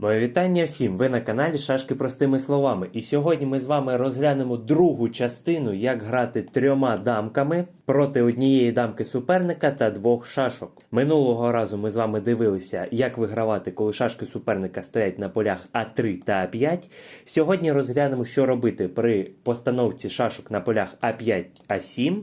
Моє вітання всім! Ви на каналі Шашки простими словами. І сьогодні ми з вами розглянемо другу частину, як грати трьома дамками проти однієї дамки суперника та двох шашок. Минулого разу ми з вами дивилися, як вигравати, коли шашки суперника стоять на полях А3 та А5. Сьогодні розглянемо, що робити при постановці шашок на полях А5 А7.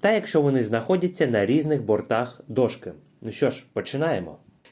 Та якщо вони знаходяться на різних бортах дошки. Ну що ж, починаємо.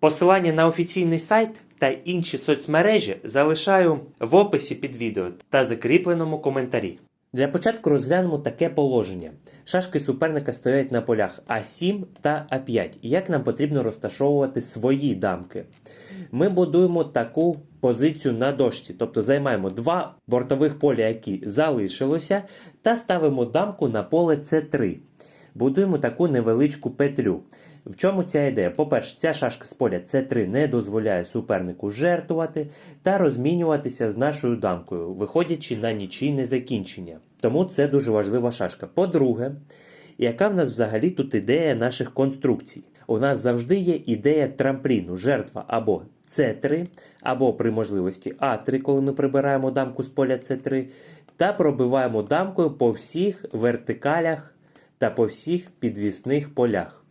Посилання на офіційний сайт та інші соцмережі залишаю в описі під відео та закріпленому коментарі. Для початку розглянемо таке положення. Шашки суперника стоять на полях А7 та А5. Як нам потрібно розташовувати свої дамки? Ми будуємо таку позицію на дошці, тобто займаємо два бортових поля, які залишилося, та ставимо дамку на поле С3. Будуємо таку невеличку петлю. В чому ця ідея? По-перше, ця шашка з поля С3 не дозволяє супернику жертвувати та розмінюватися з нашою дамкою, виходячи на нічийне закінчення. Тому це дуже важлива шашка. По-друге, яка в нас взагалі тут ідея наших конструкцій? У нас завжди є ідея трампліну, жертва або С3, або при можливості А3, коли ми прибираємо дамку з поля С3, та пробиваємо дамкою по всіх вертикалях та по всіх підвісних полях.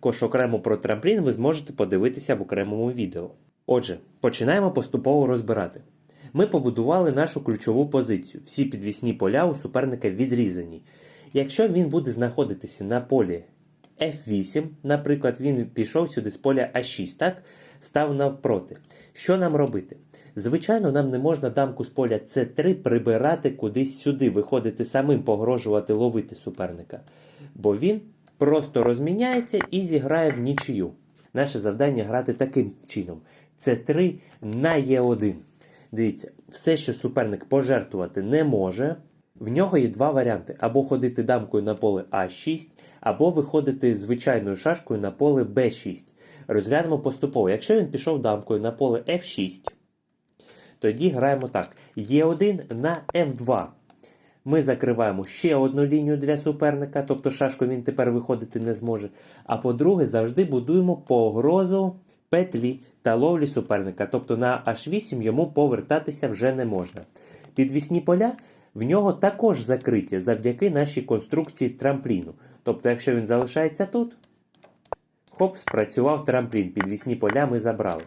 Також окремо про трамплін ви зможете подивитися в окремому відео. Отже, починаємо поступово розбирати. Ми побудували нашу ключову позицію. Всі підвісні поля у суперника відрізані. Якщо він буде знаходитися на полі F8, наприклад, він пішов сюди з поля А6, так? Став навпроти. Що нам робити? Звичайно, нам не можна дамку з поля С3 прибирати кудись сюди, виходити самим, погрожувати ловити суперника. Бо він просто розміняється і зіграє в нічию. Наше завдання грати таким чином: С3 на Е1. Дивіться, все, що суперник пожертвувати не може. В нього є два варіанти: або ходити дамкою на поле А6, або виходити звичайною шашкою на поле Б6. Розглянемо поступово. Якщо він пішов дамкою на поле F6, тоді граємо так: Е1 на F2. Ми закриваємо ще одну лінію для суперника, тобто шашку він тепер виходити не зможе. А по-друге, завжди будуємо погрозу петлі та ловлі суперника. Тобто на H8 йому повертатися вже не можна. Підвісні поля в нього також закриті завдяки нашій конструкції трампліну. Тобто, якщо він залишається тут, хоп, спрацював трамплін, підвісні поля ми забрали.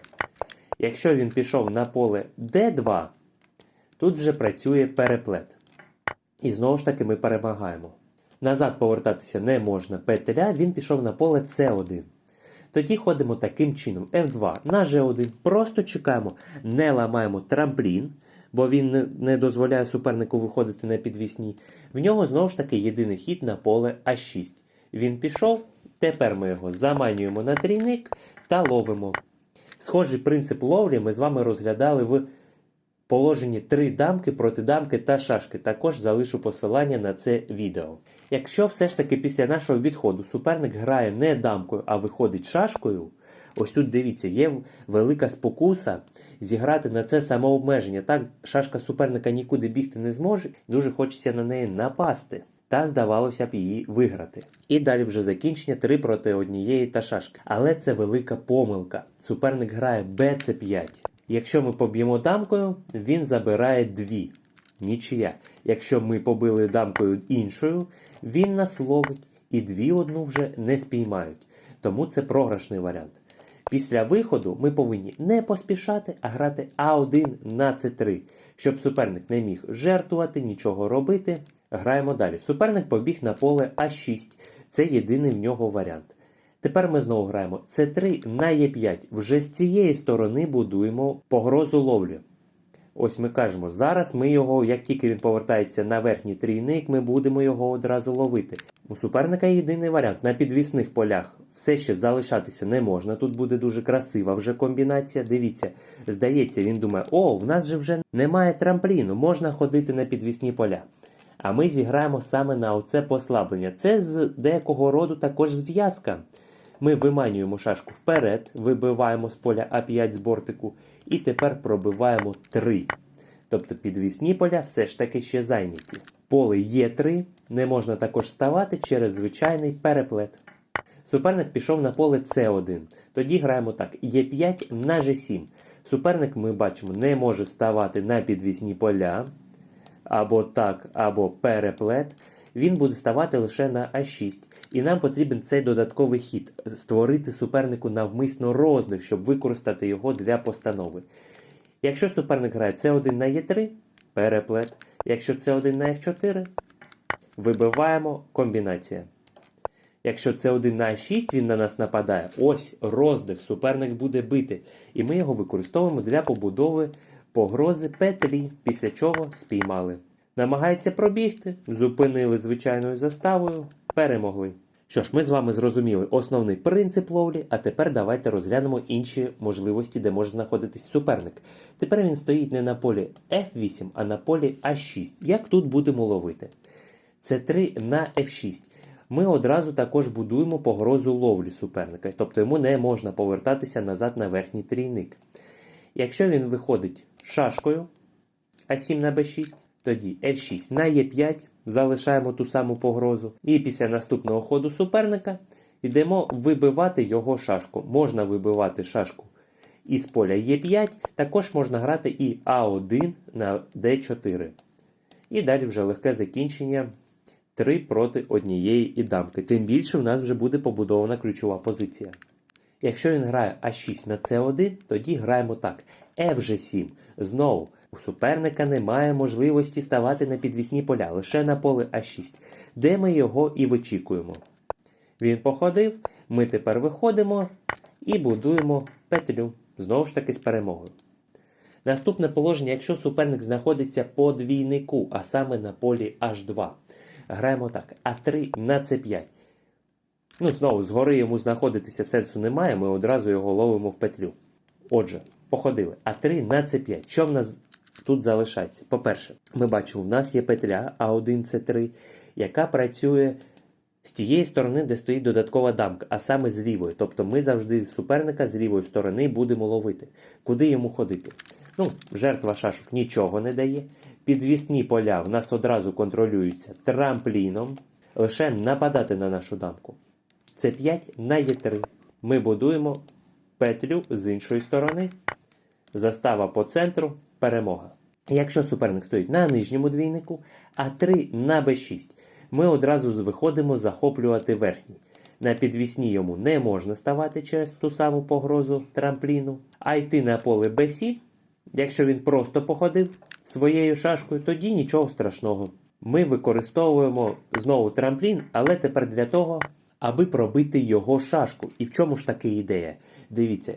Якщо він пішов на поле D2, тут вже працює переплет. І знову ж таки ми перемагаємо. Назад повертатися не можна петля, він пішов на поле С1. Тоді ходимо таким чином: F2 на G1. Просто чекаємо, не ламаємо трамплін, бо він не дозволяє супернику виходити на підвісні. В нього знову ж таки єдиний хід на поле А6. Він пішов, тепер ми його заманюємо на трійник та ловимо. Схожий принцип ловлі ми з вами розглядали в положенні три дамки проти дамки та шашки. Також залишу посилання на це відео. Якщо все ж таки після нашого відходу суперник грає не дамкою, а виходить шашкою, ось тут дивіться, є велика спокуса зіграти на це самообмеження. Так, шашка суперника нікуди бігти не зможе, дуже хочеться на неї напасти. Та здавалося б її виграти. І далі вже закінчення 3 проти однієї та шашки. Але це велика помилка. Суперник грає БЦ5. Якщо ми поб'ємо дамкою, він забирає дві. Нічия. Якщо ми побили дамкою іншою, він нас ловить і дві одну вже не спіймають. Тому це програшний варіант. Після виходу ми повинні не поспішати, а грати А1 на С3, щоб суперник не міг жертвувати, нічого робити. Граємо далі. Суперник побіг на поле А6. Це єдиний в нього варіант. Тепер ми знову граємо С3 на Е5. Вже з цієї сторони будуємо погрозу ловлі. Ось ми кажемо, зараз ми його, як тільки він повертається на верхній трійник, ми будемо його одразу ловити. У суперника єдиний варіант на підвісних полях все ще залишатися не можна. Тут буде дуже красива вже комбінація. Дивіться, здається, він думає: о, в нас же вже немає трампліну, можна ходити на підвісні поля. А ми зіграємо саме на оце послаблення. Це з деякого роду також зв'язка. Ми виманюємо шашку вперед, вибиваємо з поля А5 з бортику, і тепер пробиваємо 3. Тобто підвісні поля все ж таки ще зайняті. Поле Є3 не можна також ставати через звичайний переплет. Суперник пішов на поле С1. Тоді граємо так: Е5 на G7. Суперник, ми бачимо, не може ставати на підвісні поля, або так, або переплет. Він буде ставати лише на А6. І нам потрібен цей додатковий хід створити супернику навмисно роздих, щоб використати його для постанови. Якщо суперник грає С1 на Е3, переплет. Якщо С1 на F4, вибиваємо комбінація. Якщо це 1 на 6 він на нас нападає, ось роздих, суперник буде бити. І ми його використовуємо для побудови погрози петлі, після чого спіймали. Намагається пробігти, зупинили звичайною заставою, перемогли. Що ж, ми з вами зрозуміли основний принцип ловлі, а тепер давайте розглянемо інші можливості, де може знаходитись суперник. Тепер він стоїть не на полі F8, а на полі А6. Як тут будемо ловити? Це 3 на F6 ми одразу також будуємо погрозу ловлі суперника, тобто йому не можна повертатися назад на верхній трійник. Якщо він виходить шашкою А7 на Б6, тоді F6 на Е5, залишаємо ту саму погрозу. І після наступного ходу суперника йдемо вибивати його шашку. Можна вибивати шашку із поля Е5, також можна грати і А1 на Д4. І далі вже легке закінчення 3 проти однієї і дамки. Тим більше в нас вже буде побудована ключова позиція. Якщо він грає А6 на С1, тоді граємо так. F7. Знову, у суперника немає можливості ставати на підвісні поля, лише на поле А6, де ми його і вичікуємо. Він походив, ми тепер виходимо і будуємо петлю, знову ж таки з перемогою. Наступне положення, якщо суперник знаходиться по двійнику, а саме на полі H2. Граємо так. А3 на С5. Ну, знову, згори йому знаходитися сенсу немає, ми одразу його ловимо в петлю. Отже, походили. А3 на С5. Що в нас тут залишається? По-перше, ми бачимо, в нас є петля А1 С3, яка працює з тієї сторони, де стоїть додаткова дамка, а саме з лівої. Тобто ми завжди з суперника з лівої сторони будемо ловити. Куди йому ходити? Ну, жертва шашок нічого не дає. Підвісні поля в нас одразу контролюються трампліном. Лише нападати на нашу дамку. Це 5 на Е3. Ми будуємо петлю з іншої сторони. Застава по центру, перемога. Якщо суперник стоїть на нижньому двійнику, а 3 на Б6, ми одразу виходимо захоплювати верхній. На підвісні йому не можна ставати через ту саму погрозу трампліну, а йти на поле Б7 Якщо він просто походив своєю шашкою, тоді нічого страшного. Ми використовуємо знову трамплін, але тепер для того, аби пробити його шашку. І в чому ж таки ідея? Дивіться,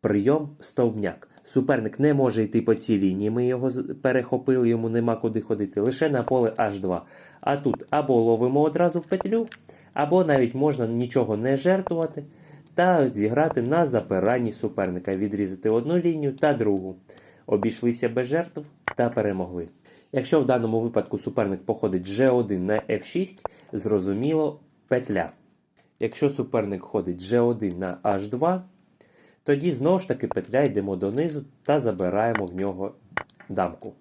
прийом стовбняк. Суперник не може йти по цій лінії. Ми його перехопили, йому нема куди ходити, лише на поле H2. А тут або ловимо одразу в петлю, або навіть можна нічого не жертвувати та зіграти на запиранні суперника, відрізати одну лінію та другу. Обійшлися без жертв та перемогли. Якщо в даному випадку суперник походить G1 на F6, зрозуміло петля. Якщо суперник ходить G1 на H2, тоді знову ж таки петля йдемо донизу та забираємо в нього дамку.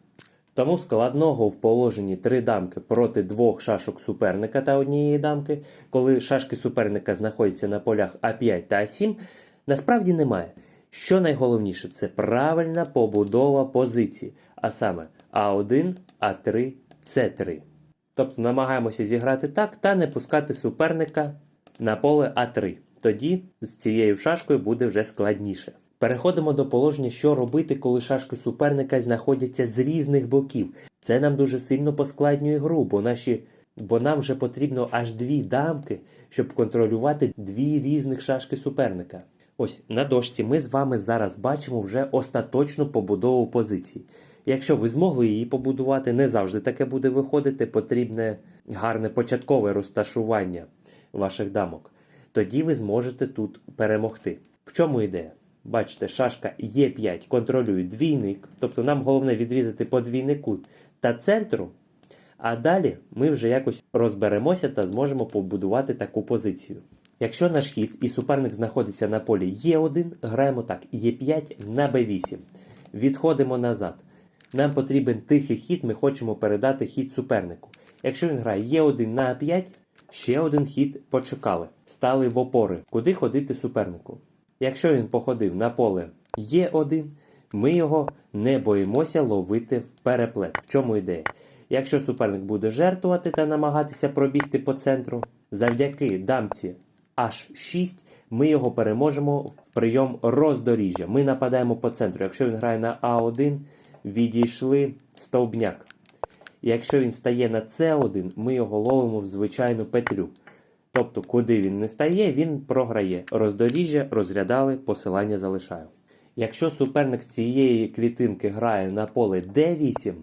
Тому складного в положенні три дамки проти двох шашок суперника та однієї дамки, коли шашки суперника знаходяться на полях А5 та А7, насправді немає. Що найголовніше, це правильна побудова позиції, а саме А1, А3, С3. Тобто намагаємося зіграти так та не пускати суперника на поле А3. Тоді з цією шашкою буде вже складніше. Переходимо до положення, що робити, коли шашки суперника знаходяться з різних боків. Це нам дуже сильно поскладнює гру, бо наші. Бо нам вже потрібно аж дві дамки, щоб контролювати дві різних шашки суперника. Ось на дошці ми з вами зараз бачимо вже остаточну побудову позиції. Якщо ви змогли її побудувати, не завжди таке буде виходити, потрібне гарне початкове розташування ваших дамок, тоді ви зможете тут перемогти. В чому ідея? Бачите, шашка Е5 контролює двійник, тобто нам головне відрізати по двійнику та центру, а далі ми вже якось розберемося та зможемо побудувати таку позицію. Якщо наш хід і суперник знаходиться на полі Е1, граємо так: Е5 на Б8. Відходимо назад. Нам потрібен тихий хід, ми хочемо передати хід супернику. Якщо він грає Е1 на А5, ще один хід почекали. Стали в опори, куди ходити супернику. Якщо він походив на поле Е1, ми його не боїмося ловити в переплет. В чому ідея? Якщо суперник буде жертвувати та намагатися пробігти по центру, завдяки дамці H6 ми його переможемо в прийом роздоріжжя. Ми нападаємо по центру. Якщо він грає на А1, відійшли стовбняк. Якщо він стає на С1, ми його ловимо в звичайну петлю. Тобто, куди він не стає, він програє. Роздоріжжя розглядали, посилання залишаю. Якщо суперник цієї клітинки грає на поле D8,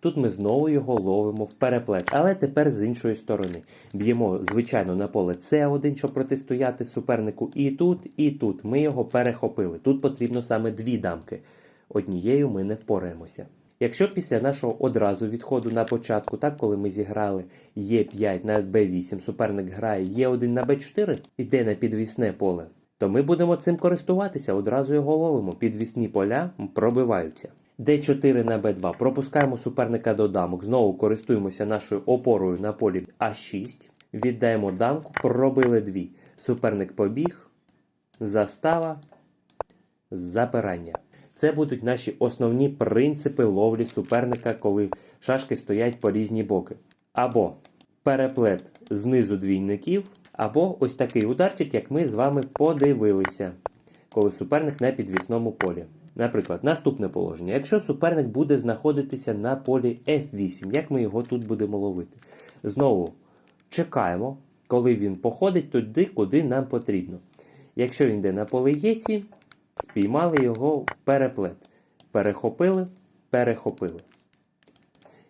тут ми знову його ловимо в переплет, але тепер з іншої сторони. Б'ємо, звичайно, на поле С1, щоб протистояти супернику. І тут, і тут ми його перехопили. Тут потрібно саме дві дамки. Однією ми не впораємося. Якщо після нашого одразу відходу на початку, так коли ми зіграли Е5 на Б8, суперник грає Е1 на Б4, іде на підвісне поле, то ми будемо цим користуватися, одразу його ловимо. Підвісні поля пробиваються. Д4 на Б2. Пропускаємо суперника до дамок. Знову користуємося нашою опорою на полі А6. Віддаємо дамку, пробили дві. Суперник побіг, застава, запирання. Це будуть наші основні принципи ловлі суперника, коли шашки стоять по різні боки. Або переплет знизу двійників, або ось такий ударчик, як ми з вами подивилися, коли суперник на підвісному полі. Наприклад, наступне положення. Якщо суперник буде знаходитися на полі F8, як ми його тут будемо ловити? Знову чекаємо, коли він походить туди, куди нам потрібно. Якщо він йде на поле Е7, спіймали його в переплет. Перехопили, перехопили.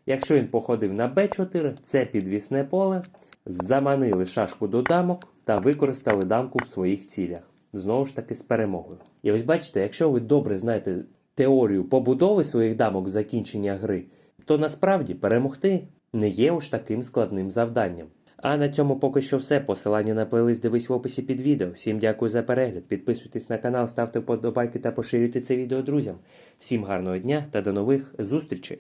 Якщо він походив на Б4, це підвісне поле, заманили шашку до дамок та використали дамку в своїх цілях. Знову ж таки з перемогою. І ось бачите, якщо ви добре знаєте теорію побудови своїх дамок закінчення гри, то насправді перемогти не є уж таким складним завданням. А на цьому поки що все. Посилання на плейлист дивись в описі під відео. Всім дякую за перегляд. Підписуйтесь на канал, ставте вподобайки та поширюйте це відео друзям. Всім гарного дня та до нових зустрічей!